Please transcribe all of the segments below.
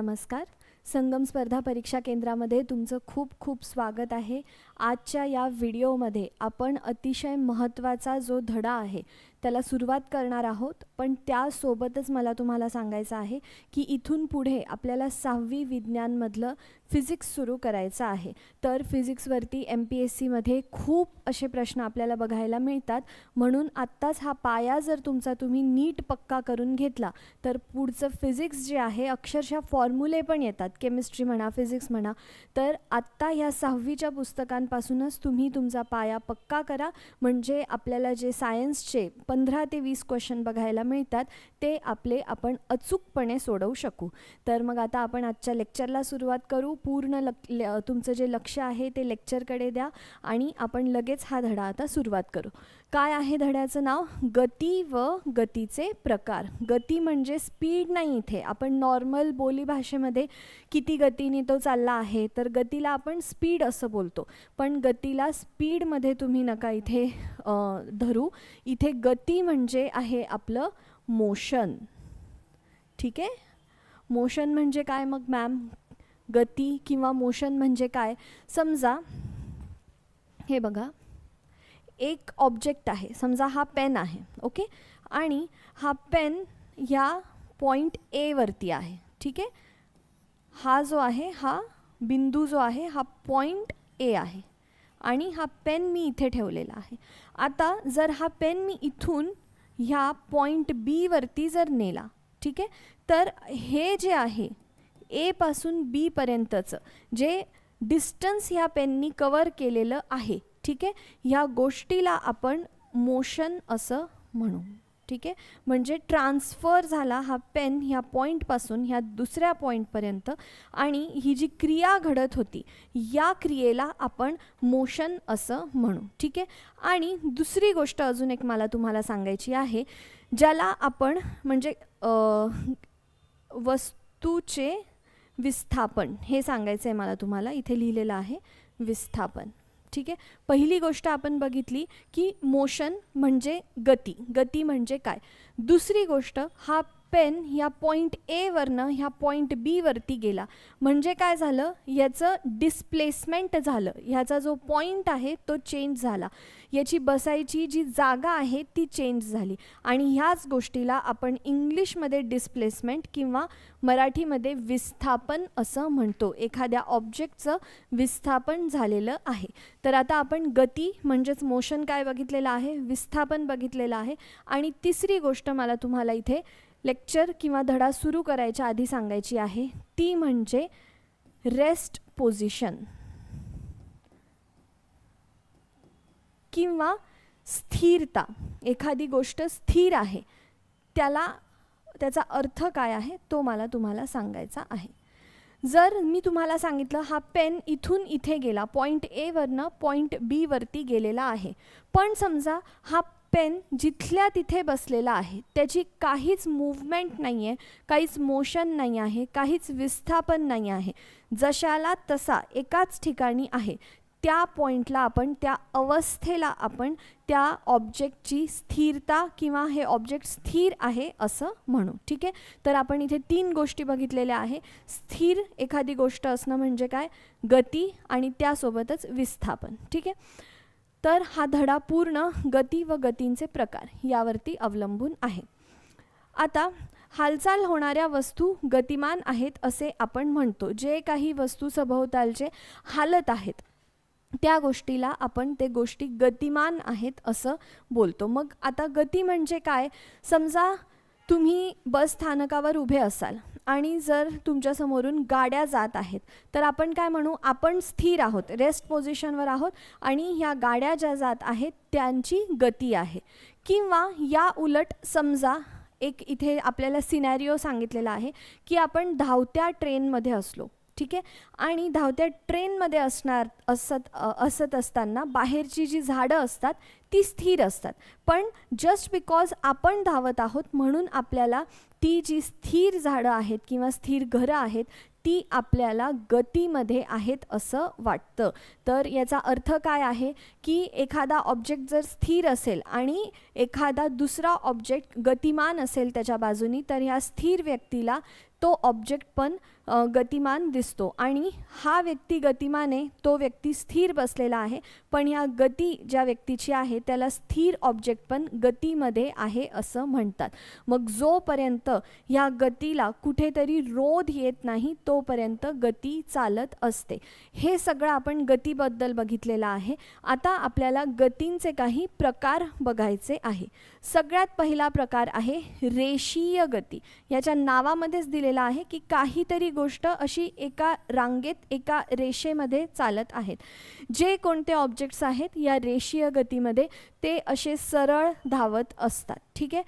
नमस्कार. संगम स्पर्धा परीक्षा केंद्रामध्ये तुमचं खूप खूप स्वागत आहे. आजच्या या व्हिडिओमध्ये आपण अतिशय महत्त्वाचा जो धडा आहे त्याला सुरुवात करणार आहोत. पण त्यासोबतच मला तुम्हाला सांगायचं आहे की इथून पुढे आपल्याला सहावी विज्ञानमधलं फिजिक्स सुरू करायचं आहे. तर फिजिक्सवरती एम पी एस सीमध्ये खूप असे प्रश्न आपल्याला बघायला मिळतात. म्हणून आत्ताच हा पाया जर तुमचा तुम्ही नीट पक्का करून घेतला तर पुढचं फिजिक्स जे आहे अक्षरशः फॉर्म्युले पण येतात. केमिस्ट्री म्हणा फिजिक्स म्हणा. तर आत्ता ह्या सहावीच्या पुस्तकांपासूनच तुम्ही तुमचा पाया पक्का करा. म्हणजे आपल्याला जे सायन्सचे पंधरा ते वीस क्वेश्चन बघायला मिळतात. ते आपले आपण अचूकपणे सोडवू शकू. तर मग आता आपण आजच्या लेक्चरला सुरुवात करू. पूर्ण लक तुमचं जे लक्ष आहे ते लेक्चरकडे द्या आणि आपण लगेच हा धडा आता सुरुवात करू. काय आहे धड्याचं नाव? गती व गतीचे प्रकार. गती म्हणजे स्पीड नाही इथे. आपण नॉर्मल बोलीभाषेमध्ये किती गतीने तो चालला आहे तर गतीला आपण स्पीड असं बोलतो. पण गतीला स्पीडमध्ये तुम्ही नका इथे धरू. इथे गती म्हणजे आहे आपलं मोशन ठीक आहे? मोशन म्हणजे काय मग मॅम गती किंवा मोशन म्हणजे काय? समजा हे बघा. एक ऑब्जेक्ट आहे. समजा हा पेन आहे ओके आणि हा पेन ह्या पॉईंट एवरती आहे ठीक? आहे हा जो आहे हा बिंदू जो आहे हा पॉईंट ए आहे. आणि हा पेन मी इथे ठेवलेला आहे. आता जर हा पेन मी इथून ह्या पॉईंट बीवरती जर नेला ठीक? आहे तर हे जे आहे एपासून बीपर्यंतचं जे डिस्टन्स ह्या पेननी कवर केलेलं आहे ठीक आहे? ह्या गोष्टीला आपण मोशन असं म्हणू. ठीक आहे? म्हणजे ट्रान्सफर झाला हा पेन ह्या पॉईंटपासून ह्या दुसऱ्या पॉईंटपर्यंत आणि ही जी क्रिया घडत होती या क्रियेला आपण मोशन असं म्हणू. ठीक आहे? आणि दुसरी गोष्ट अजून एक मला तुम्हाला सांगायची आहे ज्याला आपण म्हणजे वस्तूचे विस्थापन हे सांगायचं आहे मला तुम्हाला. इथे लिहिलेलं आहे विस्थापन. ठीक आहे? पहिली गोष्ट आपण बघितली की मोशन म्हणजे गती. गती म्हणजे काय? दुसरी गोष्ट हा पेन ह्या पॉईंट एवरनं ह्या पॉईंट बीवरती गेला. म्हणजे काय झालं? याचं डिस्प्लेसमेंट झालं. ह्याचा जो पॉईंट आहे तो चेंज झाला. याची बसायची जी जागा आहे ती चेंज झाली. आणि ह्याच गोष्टीला आपण इंग्लिशमध्ये डिस्प्लेसमेंट किंवा मराठीमध्ये विस्थापन असं म्हणतो. एखाद्या ऑब्जेक्टचं विस्थापन झालेलं आहे. तर आता आपण गती म्हणजेच मोशन काय बघितलेलं आहे? विस्थापन बघितलेलं आहे. आणि तिसरी गोष्ट मला तुम्हाला इथे लेक्चर किंवा धडा सुरू करायच्या आधी सांगायची आहे ती म्हणजे रेस्ट पोझिशन. किंवा स्थिरता. एखादी गोष्ट स्थिर आहे त्याला त्याचा अर्थ काय आहे तो मला तुम्हाला सांगायचा आहे. जर मी तुम्हाला सांगितलं हा पेन इथून इथे गेला पॉईंट एवरनं पॉईंट बीवरती गेलेला आहे. पण समजा हा पेन जिथल्या तिथे बसलेला आहे. त्याची काहीच मूवमेंट नाही आहे काहीच मोशन नाही आहे काहीच विस्थापन नाही आहे. जशाला तसा एकाच ठिकाणी आहे. त्या पॉईंटला आपण त्या अवस्थेला आपण त्या ऑब्जेक्टची स्थिरता किंवा हे ऑब्जेक्ट स्थिर आहे असं म्हणू. ठीक आहे? तर आपण इथे तीन गोष्टी बघितलेल्या आहे. स्थिर एखादी गोष्ट असणं म्हणजे काय? गती आणि त्यासोबतच विस्थापन. ठीक आहे? तर हा धडा पूर्ण गती व गतींचे प्रकार यावरती अवलंबून आहे. आता हालचाल होणाऱ्या वस्तू गतिमान आहेत असे आपण म्हणतो. जे काही वस्तू सभोवतालचे हालत आहेत त्या गोष्टीला आपण ते गोष्टी गतिमान आहेत असं बोलतो. मग आता गती म्हणजे काय? समजा तुम्ही बस स्थानकावर उभे असाल. आणि जर तुमच्यासमोरून गाड्या जात आहेत तर आपण काय म्हणू आपण स्थिर आहोत रेस्ट पोझिशनवर आहोत आणि ह्या गाड्या ज्या जात आहेत त्यांची गती आहे. किंवा या उलट समजा एक इथे आपल्याला सिनॅरिओ सांगितलेला आहे की आपण धावत्या ट्रेनमध्ये असलो. ठीक आहे? आणि धावत्या ट्रेनमध्ये असणार असत असत असताना बाहेरची जी झाडं असतात ती स्थिर असतात. पण जस्ट बिकॉज आपण धावत आहोत म्हणून आपल्याला ती जी स्थिर झाडं आहेत किंवा स्थिर घरं आहेत ती आपल्याला गतीमध्ये आहेत असं वाटतं. तर याचा अर्थ काय आहे? की एखादा ऑब्जेक्ट जर स्थिर असेल आणि एखादा दुसरा ऑब्जेक्ट गतिमान असेल त्याच्या बाजूनी तर ह्या स्थिर व्यक्तीला तो ऑब्जेक्ट पण गतिमान दिसतो. आणि हा व्यक्ती गतिमान आहे तो व्यक्ती स्थिर बसलेला आहे. पण या गती ज्या व्यक्तीची आहे त्याला स्थिर ऑब्जेक्ट पण गतीमध्ये आहे असं म्हणतात. मग जोपर्यंत ह्या गतीला कुठेतरी रोध येत नाही तोपर्यंत गती चालत असते. हे सगळं आपण गतीबद्दल बघितलेलं आहे. आता आपल्याला गतींचे काही प्रकार बघायचे आहे. सगळ्यात पहिला प्रकार आहे रेषीय गती. याच्या नावामध्येच दिलेला आहे की काहीतरी गोष्ट अशी एका रांगेत एका रेषेमध्ये चालत आहेत. जे कोणते ऑब्जेक्ट्स आहेत या रेषीय गतीमध्ये ते असे सरळ धावत असतात. ठीक आहे?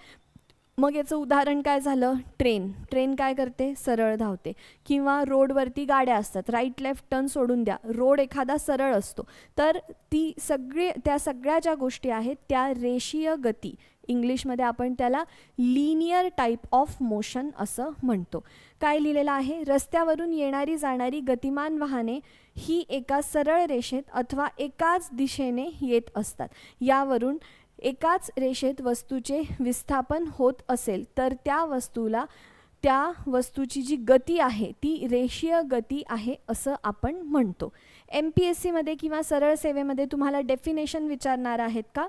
मग याचं उदाहरण काय झालं? ट्रेन. ट्रेन काय करते? सरळ धावते. किंवा रोडवरती गाड्या असतात. राईट लेफ्ट टर्न सोडून द्या. रोड एखादा सरळ असतो. तर ती सगळी त्या सगळ्या ज्या गोष्टी आहेत त्या रेषीय गती. इंग्लिशमध्ये आपण त्याला लिनियर टाईप ऑफ मोशन असं म्हणतो. काय लिहिलेलं आहे? रस्त्यावरून येणारी जाणारी गतिमान वाहने ही एका सरळ रेषेत अथवा एकाच दिशेने येत असतात. यावरून एकाच रेषेत वस्तूचे विस्थापन होत असेल तर त्या वस्तूला त्या वस्तूची जी गती आहे ती रेषीय गती आहे असं आपण म्हणतो. एम पी एस सीमध्ये किंवा सरळ सेवेमध्ये तुम्हाला डेफिनेशन विचारणार आहेत का?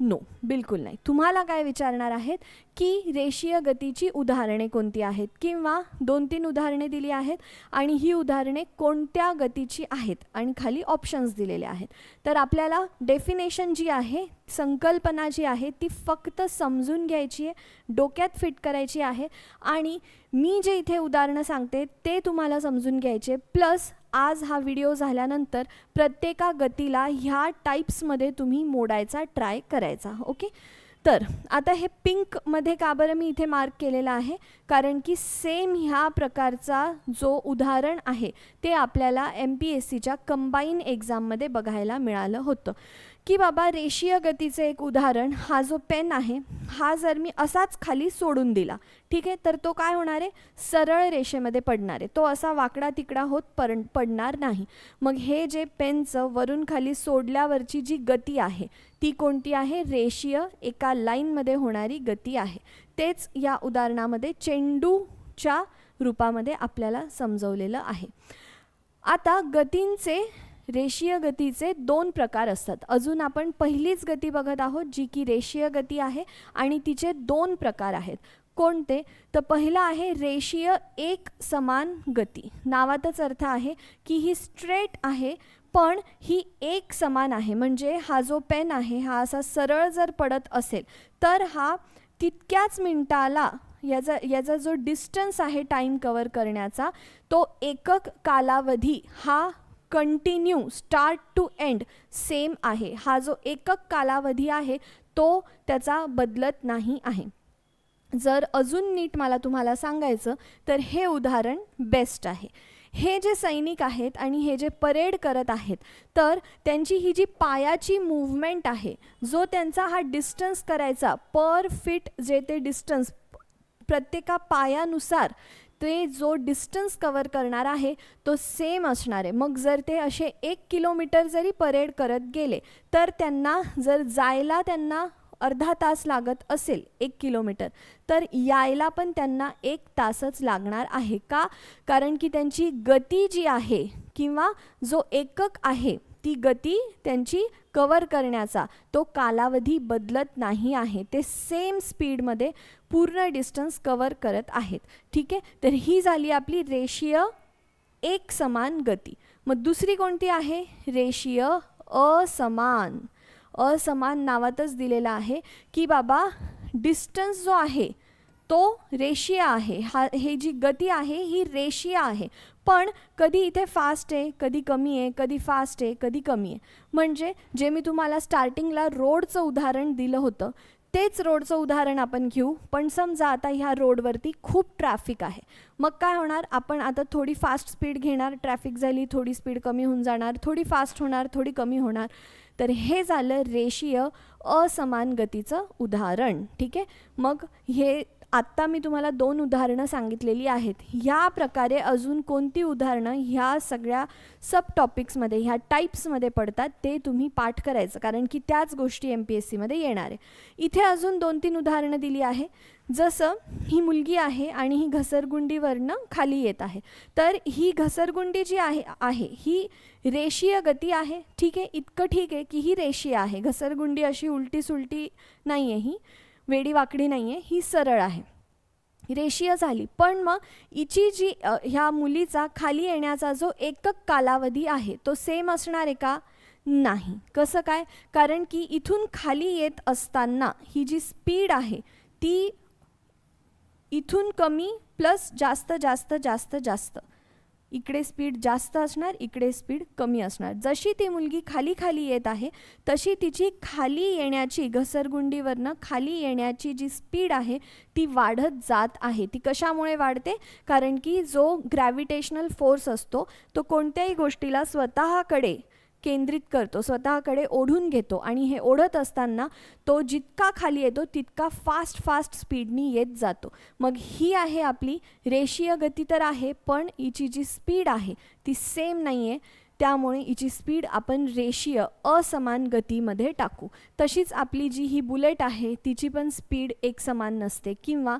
नो बिलकुल नाही. तुम्हाला काय विचारणार आहेत की रेषीय गतीची उदाहरणे कोणती आहेत? किंवा दोन तीन उदाहरणे दिली आहेत आणि ही उदाहरणे कोणत्या गतीची आहेत? आणि खाली ऑप्शन्स दिलेले आहेत. तर आपल्याला डेफिनेशन जी आहे संकल्पना जी आहे ती फक्त समजून घ्यायची आहे डोक्यात फिट करायची आहे. आणि मी जे इथे उदाहरणं सांगते ते तुम्हाला समजून घ्यायचे. प्लस आज हा व्हिडिओ झाल्यानंतर प्रत्येका गतीला ह्या टाईप्समध्ये तुम्ही मोडायचा ट्राय करायचा ओके तर आता हे पिंकमध्ये का बरं मी इथे मार्क केलेलं आहे? कारण की सेम ह्या प्रकारचा जो उदाहरण आहे ते आपल्याला एम पी एस सीच्या कंबाईन एक्झाममध्ये बघायला मिळालं होतं. की बाबा रेषीय गतीचं एक उदाहरण हा जो पेन आहे हा जर मी असाच खाली सोडून दिला ठीक आहे? तर तो काय होणार आहे? सरळ रेषेमध्ये पडणार आहे. तो असा वाकडा तिकडा होत पर पडणार नाही. मग हे जे पेनचं वरून खाली सोडल्यावरची जी गती आहे ती कोणती आहे? रेषीय एका लाईनमध्ये होणारी गती आहे. तेच या उदाहरणामध्ये चेंडूच्या रूपामध्ये आपल्याला समजवलेलं आहे. आता गतींचे रेषीय गतीचे दोन प्रकार असतात. अजून आपण पहिलीच गती बघत आहोत जी की रेषीय गती आहे आणि तिचे दोन प्रकार आहेत. कोणते? तर पहिला आहे रेषीय एक समान गती. नावातच अर्थ आहे की ही स्ट्रेट आहे पण ही एक समान आहे. म्हणजे हा जो पेन आहे हा असा सरळ जर पडत असेल तर हा तितक्याच मिनटाला याचा याचा जो डिस्टन्स आहे टाईम कवर करण्याचा तो एकक कालावधी हा continue start to end same आहे. हा जो एकक कालावधी आहे तो त्याचा बदलत नाही आहे. जर अजून नीट मला तुम्हाला सांगायचं तर हे उदाहरण बेस्ट आहे. हे जे सैनिक आहेत आणि हे जे परेड करत आहेत तर त्यांची ही जी पायाची मूवमेंट आहे जो त्यांचा हा डिस्टन्स करायचा पर फिट जे ते डिस्टन्स प्रत्येका पायानुसार ते जो डिस्टन्स कवर करणार आहे तो सेम असणार आहे. मग जर ते असे एक किलोमीटर जरी परेड करत गेले तर त्यांना जर जायला त्यांना अर्धा तास लागत असेल एक किलोमीटर तर यायला पण त्यांना एक तासच लागणार आहे. का? कारण की त्यांची गती जी आहे किंवा जो एकक आहे ती गती त्यांची कवर करण्याचा तो कालावधी बदलत नाही आहे. ते सेम स्पीडमध्ये पूर्ण डिस्टन्स कवर करत आहेत. ठीक आहे? तर ही झाली आपली रेषीय एक समान गती. मग दुसरी कोणती आहे? रेषीय असमान. असमान नावातच दिलेला आहे की बाबा डिस्टन्स जो आहे तो रेषीय आहे. हा हे जी गती आहे ही रेषीय आहे. पण कधी इथे फास्ट आहे कधी कमी आहे कधी फास्ट आहे कधी कमी आहे. म्हणजे जे मी तुम्हाला स्टार्टिंगला रोडचं उदाहरण दिलं होतं तेच रोडचं उदाहरण आपण घेऊ. पण समजा आता ह्या रोडवरती खूप ट्रॅफिक आहे. मग काय होणार? आपण आता थोडी फास्ट स्पीड घेणार ट्रॅफिक झाली थोडी स्पीड कमी होऊन जाणार थोडी फास्ट होणार थोडी कमी होणार. तर हे झालं रेषीय असमान गतीचं उदाहरण. ठीक आहे? मग हे आत्ता मी तुम्हाला दोन उदाहरणं सांगितलेली आहेत. ह्या प्रकारे अजून कोणती उदाहरणं ह्या सगळ्या सब टॉपिक्समध्ये ह्या टाईप्समध्ये पडतात ते तुम्ही पाठ करायचं. कारण की त्याच गोष्टी एम पी एस सीमध्ये येणार आहे. इथे अजून दोन तीन उदाहरणं दिली आहे. जसं ही मुलगी आहे आणि ही घसरगुंडीवरनं खाली येत आहे. तर ही घसरगुंडी जी आहे आहे ही रेषीय गती आहे. ठीक आहे? इतकं ठीक आहे की ही रेषीय आहे. घसरगुंडी अशी उलटी सुलटी नाही आहे ही. वेडीवाकडी नाही आहे ही सरळ आहे. रेषीय झाली. पण मग हिची जी ह्या मुलीचा खाली येण्याचा जो एकक कालावधी आहे तो सेम असणार आहे का? नाही. कसं काय? कारण की इथून खाली येत असताना ही जी स्पीड आहे ती इथून कमी प्लस जास्त जास्त जास्त जास्त. इकडे स्पीड जास्त असणार इकडे स्पीड कमी असणार. जशी ती मुलगी खाली खाली येत आहे तशी तिची खाली येण्याची घसरगुंडीवरनं खाली येण्याची जी स्पीड आहे ती वाढत जात आहे. ती कशामुळे वाढते? कारण की जो ग्रॅव्हिटेशनल फोर्स असतो तो कोणत्याही गोष्टीला स्वतःकडे केंद्रित करतो स्वतःकडे ओढून घेतो आणि हे ओढत असताना तो जितका खाली येतो तितका फास्ट फास्ट स्पीडनी येत जातो. मग ही आहे आपली रेषीय गती तर आहे पण हिची जी स्पीड आहे ती सेम नाही आहे त्यामुळे हिची स्पीड आपण रेषीय असमान गतीमध्ये टाकू. तशीच आपली जी ही बुलेट आहे तिची पण स्पीड एक समान नसते. किंवा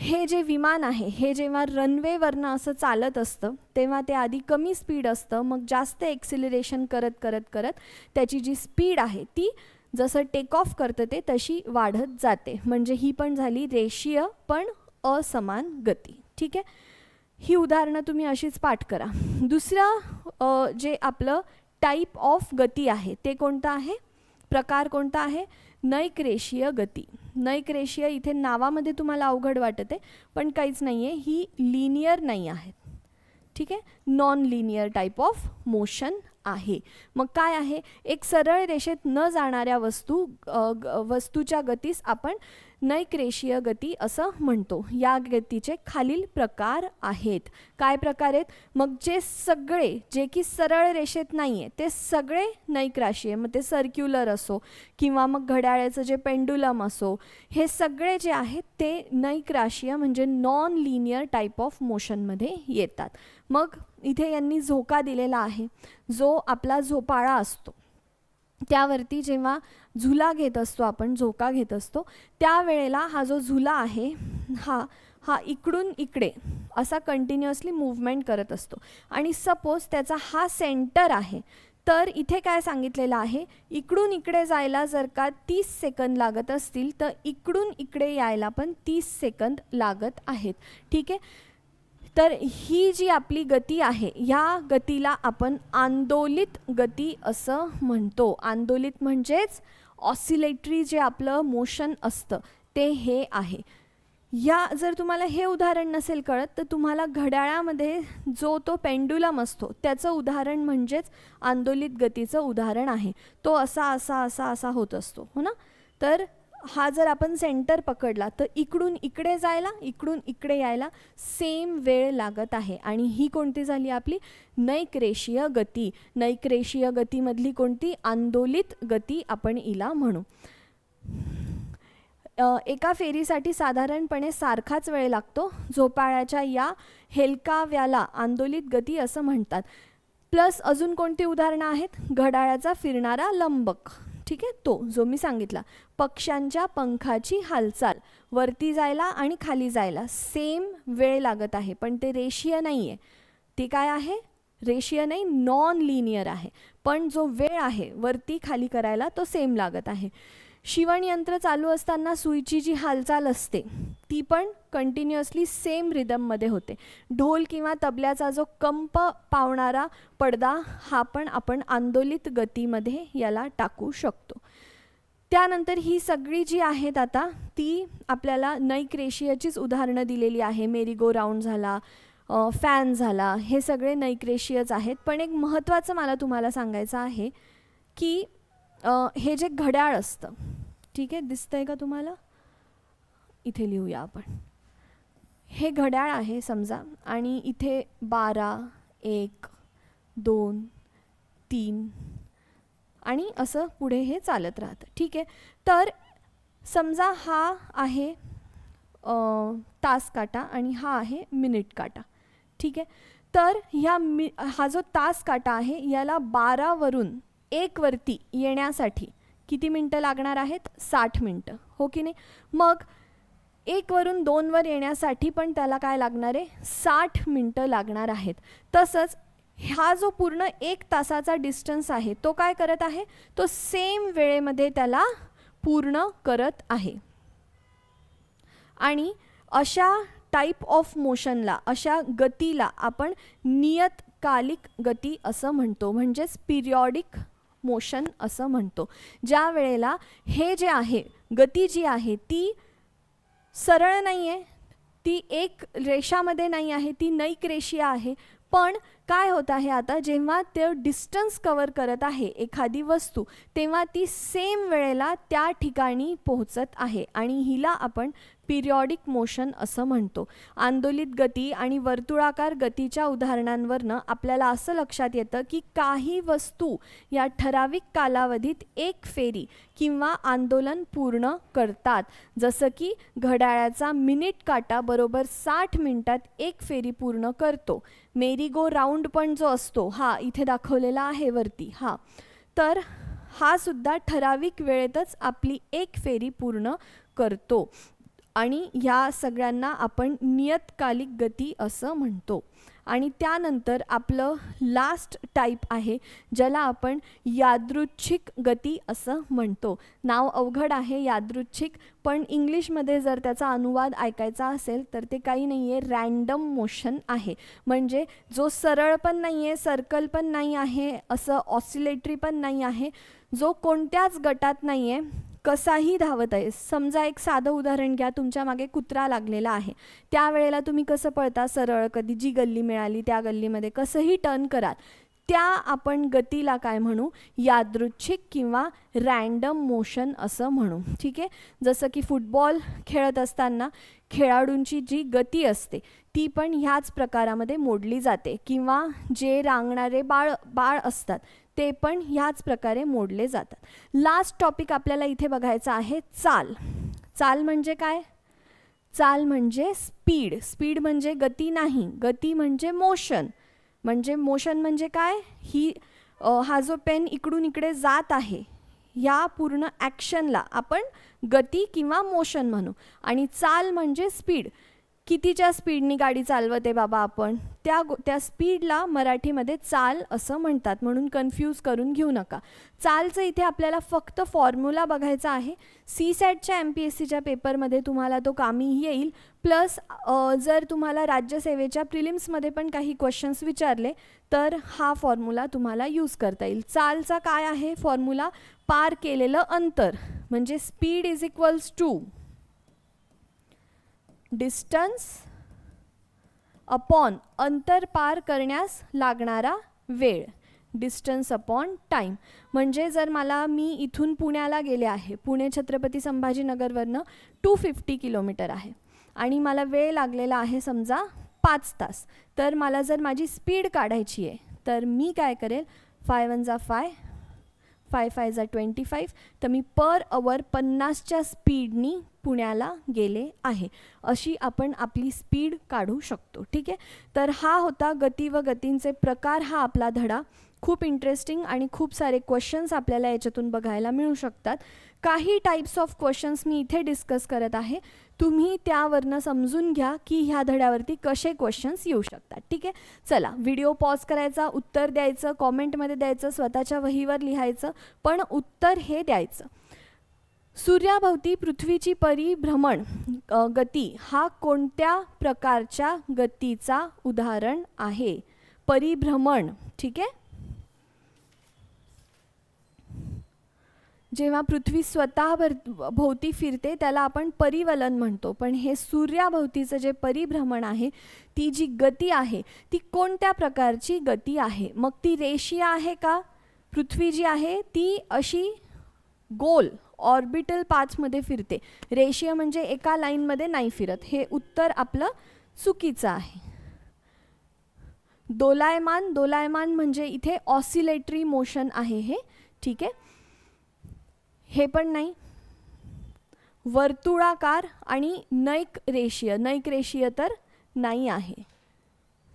हे जे विमान आहे हे जेव्हा रनवेवरनं असं चालत असतं तेव्हा ते आधी कमी स्पीड असतं मग जास्त एक्सिलरेशन करत करत करत त्याची जी स्पीड आहे ती जसं टेक ऑफ करतं ते तशी वाढत जाते. म्हणजे ही पण झाली रेषीय पण असमान गती. ठीक आहे? ही उदाहरणं तुम्ही अशीच पाठ करा. दुसरं जे आपलं टाईप ऑफ गती आहे ते कोणतं आहे? प्रकार कोणता आहे? नैक्रेशीय गती. नैक्रेशीय इथे नावामध्ये तुम्हाला अवघड वाटत आहे पण काहीच नाही आहे ही लिनियर नाही आहेत. ठीक आहे? Non linear type of motion आहे. मग काय आहे? एक सरळ रेषेत न जाणाऱ्या वस्तू वस्तूच्या गतीस आपण नैक गती असं म्हणतो. या गतीचे खालील प्रकार आहेत. काय प्रकार आहेत? मग जे सगळे जे की सरळ रेषेत नाही आहे ते सगळे नैक राशी आहे मग ते सर्क्युलर असो किंवा मग घड्याळ्याचं जे पेंडुलम असो हे सगळे जे आहेत ते नैक राशीय म्हणजे नॉन लिनियर टाईप ऑफ मोशनमध्ये येतात. मग इथे यांनी झोका दिलेला आहे. जो आपला झोपाळा असतो. त्यावरती जेव्हा झुला घेत असतो आपण झोका घेत असतो त्यावेळेला हा जो झुला आहे हा हा इकडून इकडे असा कंटिन्युअसली मूवमेंट करत असतो. आणि सपोज त्याचा हा सेंटर आहे तर इथे काय सांगितलेलं आहे? इकडून इकडे जायला जर का तीस सेकंद लागत असतील तर इकडून इकडे यायला पण तीस सेकंद लागत आहेत. ठीक आहे? तर ही जी आपली गती आहे या गतीला आपण आंदोलित गती असं म्हणतो. आंदोलित म्हणजेच ऑसिलेटरी जे आपलं मोशन असतं ते हे आहे. या जर तुम्हाला हे उदाहरण नसेल कळत तर तुम्हाला घड्याळामध्ये जो तो पेंडुलम असतो त्याचं उदाहरण म्हणजेच आंदोलित गतीचं उदाहरण आहे. तो असा असा असा असा होत असतो हो ना? तर हा जर आपण सेंटर पकडला तर इकडून इकडे जायला इकडून इकडे यायला सेम वेळ लागत आहे. आणि ही कोणती झाली आपली? नैक गती. नैक्रेशीय गतीमधली कोणती? आंदोलित गती आपण इला म्हणू. एका फेरीसाठी साधारणपणे सारखाच वेळ लागतो. झोपाळ्याच्या या हेलकाव्याला आंदोलित गती असं म्हणतात. प्लस अजून कोणती उदाहरणं आहेत? घड्याळाचा फिरणारा लंबक. ठीक आहे? तो जो मी सांगितला. पक्ष्यांच्या पंखाची हालचाल वरती जायला आणि खाली जायला. सेम वेळ लागत आहे पण ते रेषीय नाही आहे ते काय आहे? रेषीय नाही नॉन लिनियर आहे. पण जो वेळ आहे वरती खाली करायला तो सेम लागत आहे. शिवणयंत्र चालू असताना सुईची जी हालचाल असते ती पण कंटिन्युअसली सेम रिदममध्ये होते. ढोल किंवा तबल्याचा जो कंप पावणारा पडदा हा पण आपण आंदोलित गतीमध्ये याला टाकू शकतो. त्यानंतर ही सगळी जी आहेत आता ती आपल्याला नैक रेषीयचीच उदाहरणं दिलेली आहे. मेरी गो राऊंड झाला फॅन झाला हे सगळे नैक रेषीयच आहेत. पण एक महत्त्वाचं मला तुम्हाला सांगायचं आहे की हे जे घड्याळ असतं ठीक आहे? दिसतंय का तुम्हाला? इथे लिहूया आपण. हे घड्याळ आहे समजा आणि इथे बारा एक दोन तीन आणि असं पुढे हे चालत राहतं. ठीक आहे? तर समजा हा आहे तास काटा आणि हा आहे मिनिट काटा. ठीक आहे? तर ह्या मि हा जो तास काटा आहे याला बारावरून एकवरती येण्यासाठी किती मिनटं लागणार आहेत? साठ मिनटं. हो की नाही? मग एकवरून दोनवर येण्यासाठी पण त्याला काय लागणार आहे? साठ मिनटं लागणार आहेत. तसंच हा जो पूर्ण एक तासाचा डिस्टन्स आहे तो काय करत आहे? तो सेम वेळेमध्ये त्याला पूर्ण करत आहे. आणि अशा टाईप ऑफ मोशनला अशा गतीला आपण नियतकालिक गती असं म्हणतो. म्हणजेच पिरियॉडिक मोशन असं म्हणतो. ज्या वेळेला हे जे आहे गती जी आहे ती सरळ नाही आहे ती एक रेषामध्ये नाही आहे ती नैक रेषीय आहे पण काय होत आहे आता जेव्हा ते डिस्टन्स कवर करत आहे एखादी वस्तू तेव्हा ती सेम वेळेला त्या ठिकाणी पोहोचत आहे. आणि हिला आपण पिरियॉडिक मोशन असं म्हणतो. आंदोलित गती आणि वर्तुळाकार गतीच्या उदाहरणांवरनं आपल्याला असं लक्षात येतं की काही वस्तू या ठराविक कालावधीत एक फेरी किंवा आंदोलन पूर्ण करतात. जसं की घड्याळाचा मिनिट काटा बरोबर साठ मिनिटात एक फेरी पूर्ण करतो. मेरी गो राऊंड पण जो असतो हा इथे दाखवलेला आहे वरती हा. तर हा सुद्धा ठराविक वेळेतच आपली एक फेरी पूर्ण करतो. आणि ह्या सगळ्यांना आपण नियतकालिक गती असं म्हणतो. आणि त्यानंतर आपलं लास्ट टाईप आहे ज्याला आपण यादृच्छिक गती असं म्हणतो. नाव अवघड आहे यादृच्छिक पण इंग्लिशमध्ये जर त्याचा अनुवाद ऐकायचा असेल तर ते काही नाही आहे रॅन्डम मोशन आहे. म्हणजे जो सरळ पण नाही आहे सर्कल पण नाही आहे असं ऑसिलेटरी पण नाही आहे जो कोणत्याच गटात नाही आहे कसाही धावत आहे समजा एक साधं उदाहरण घ्या तुमच्या मागे कुत्रा लागलेला आहे. त्यावेळेला तुम्ही कसं पळता? सरळ कधी जी गल्ली मिळाली त्या गल्लीमध्ये कसंही टर्न कराल. त्या आपण गतीला काय म्हणू? यादृच्छिक किंवा रॅन्डम मोशन असं म्हणू. ठीक आहे? जसं की फुटबॉल खेळत असताना खेळाडूंची जी गती असते ती पण ह्याच प्रकारामध्ये मोडली जाते. किंवा जे रांगणारे बाळ बाळ असतात ते पण ह्याच प्रकारे मोडले जातात. लास्ट टॉपिक आपल्याला इथे बघायचा आहे चाल. चाल म्हणजे काय? चाल म्हणजे स्पीड स्पीड म्हणजे गती नाही. गती म्हणजे मोशन म्हणजे मोशन म्हणजे काय? ही हा जो पेन इकडून इकडे जात आहे या पूर्ण ॲक्शनला आपण गती किंवा मोशन म्हणू. आणि चाल म्हणजे स्पीड कितीच्या स्पीडनी गाडी चालवते बाबा आपण? त्या गो त्या स्पीडला मराठीमध्ये चाल असं म्हणतात. म्हणून कन्फ्यूज करून घेऊ नका. चालचं इथे आपल्याला फक्त फॉर्म्युला बघायचा आहे. सी सॅटच्या एम पी एस सीच्या पेपरमध्ये तुम्हाला तो कामी येईल. प्लस जर तुम्हाला राज्यसेवेच्या प्रिलिम्समध्ये पण काही क्वेश्चन्स विचारले तर हा फॉर्म्युला तुम्हाला यूज करता येईल. चालचा काय आहे फॉर्म्युला पार केलेलं अंतर. म्हणजे speed is equals to distance upon अंतर पार करण्यास लागणारा वेळ. डिस्टन्स अपॉन टाईम म्हणजे जर मला मी इथून पुण्याला गेले आहे पुणे छत्रपती संभाजीनगरवरनं टू फिफ्टी किलोमीटर आहे आणि मला वेळ लागलेला आहे समजा पाच तास तर मला जर माझी स्पीड काढायची आहे तर मी काय करेल? फाय वन जा फाय फाय फाय जा ट्वेंटी फाईव्ह तर मी पर अवर पन्नासच्या स्पीडनी पुण्याला गेले आहे. अशी आपण आपली स्पीड काढू शकतो. ठीक आहे? तर हा होता गती व गतींचे प्रकार हा आपला धडा. खूप इंटरेस्टिंग आणि खूप सारे क्वेश्चन्स आपल्याला याच्यातून बघायला मिळू शकतात. काही टाईप्स ऑफ क्वेश्चन्स मी इथे डिस्कस करत आहे. तुम्ही त्यावरनं समजून घ्या की ह्या धड्यावरती कसे क्वेश्चन्स येऊ शकतात. ठीक आहे? चला व्हिडिओ पॉज करायचा उत्तर द्यायचं कॉमेंटमध्ये द्यायचं स्वतःच्या वहीवर लिहायचं पण उत्तर हे द्यायचं. सूर्याभोवती पृथ्वीची परिभ्रमण गती हा कोणत्या प्रकारच्या गतीचा उदाहरण आहे? परिभ्रमण ठीक आहे? जेव्हा पृथ्वी स्वतःवर भोवती फिरते त्याला आपण परिवलन म्हणतो. पण हे सूर्याभोवतीचं जे परिभ्रमण आहे ती जी गती आहे ती कोणत्या प्रकारची गती आहे? मग ती रेषीय आहे का? पृथ्वी जी आहे ती अशी गोल ऑर्बिटल पाचमध्ये फिरते. रेषीय म्हणजे एका लाईनमध्ये नाही फिरत. हे उत्तर आपलं चुकीचं आहे. दोलायमान दोलायमान म्हणजे इथे ऑसिलेटरी मोशन आहे हे. ठीक आहे? हे पण नाही. वर्तुळाकार आणि नैक रेषीय नैक रेषीय तर नाही आहे.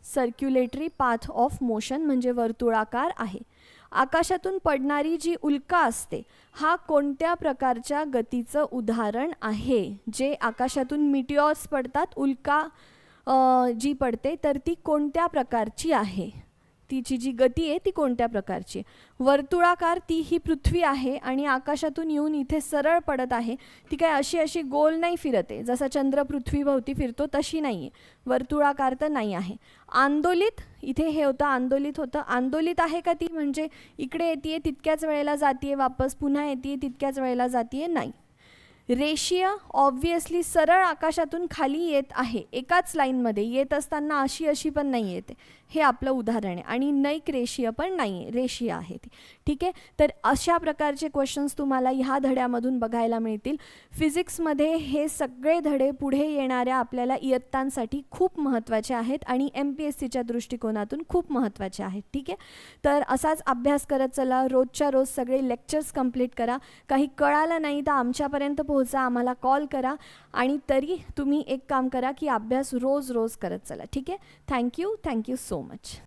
सर्क्युलेटरी पाथ ऑफ मोशन म्हणजे वर्तुळाकार आहे. आकाशातून पडणारी जी उल्का असते हा कोणत्या प्रकारच्या गतीचं उदाहरण आहे? जे आकाशातून मिटिओर्स पडतात उल्का जी पडते तर ती कोणत्या प्रकारची आहे? तिची जी गती आहे ती कोणत्या प्रकारची वर्तुळाकार ती ही पृथ्वी आहे आणि आकाशातून येऊन इथे सरळ पडत आहे. ती काय अशी अशी गोल नाही फिरत आहे. जसा चंद्र पृथ्वीभोवती फिरतो तशी नाही आहे. वर्तुळाकार तर नाही आहे. आंदोलित इथे हे होतं आंदोलित होतं. आंदोलित आहे का ती? म्हणजे इकडे येते तितक्याच वेळेला जाते वापस पुन्हा येते तितक्याच वेळेला जाते नाही. रेषीय ऑब्व्हियसली सरळ आकाशातून खाली येत आहे. एकाच लाईनमध्ये येत असताना अशी अशी पण नाही येते हे आपलं उदाहरण आहे. आणि नैक रेषीय पण नाही आहे रेषीय आहे ती. ठीक आहे? तर अशा प्रकारचे क्वेश्चन्स तुम्हाला ह्या धड्यामधून बघायला मिळतील. फिजिक्समध्ये हे सगळे धडे पुढे येणाऱ्या आपल्याला इयत्तांसाठी खूप महत्त्वाचे आहेत आणि एम पी एस सीच्या दृष्टिकोनातून खूप महत्त्वाचे आहेत. ठीक आहे? तर असाच अभ्यास करत चला. रोजच्या रोज सगळे लेक्चर्स कंप्लीट करा. काही कळालं नाही तर आमच्यापर्यंत पोहोचा. आम्हाला कॉल करा. आणि तरी तुम्ही एक काम करा की अभ्यास रोज रोज करत चला. ठीक आहे? Thank you thank you so much.